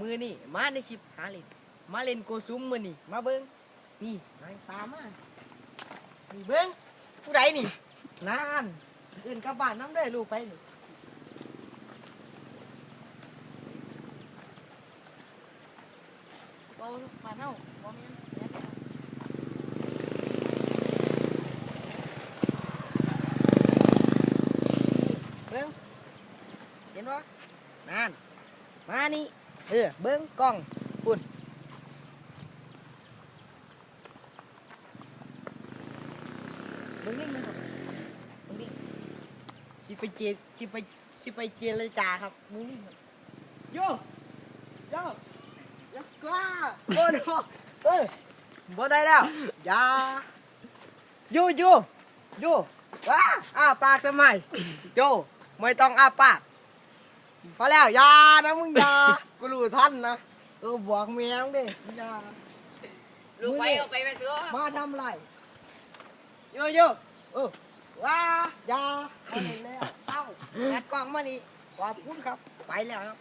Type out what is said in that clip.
มือนี่มาในคลิปหาเล่นมาเล่นโกซุมมือนี่มาเบิ้งนี่นางตามมานี่เบิ้งผู้ใดนี่นานเดินกลับบ้านน้ำเด้อลูกไปนี่เอาบ้านเฮาบ่แม่นแม่นเบิ้งเห็นวะนานมานี่ เออเบิ้งกล้องปุ่นเบิ้งนี่มันครับเบิ้งนี่สิไปเจสิไปสิไปเจรจาครับมึงนี่ครับโยโย let's go โอ้โหเฮ้ยบ่ได้แล้วอย่าโยโยโยว้าอ้าปากทำไมโยไม่ต้องอ้าปาก พอแล้วอยานะมึงอยากูรู้ท่านนะเออบอกเมียมึงดิอยาลูกไปเอาไปไปซื้อมาทำไรโยโยเออว้าอยาเอาเห็นแล้วเอ้าแอดกล้องมานี่ขอบคุณครับ ไปแล้วครับ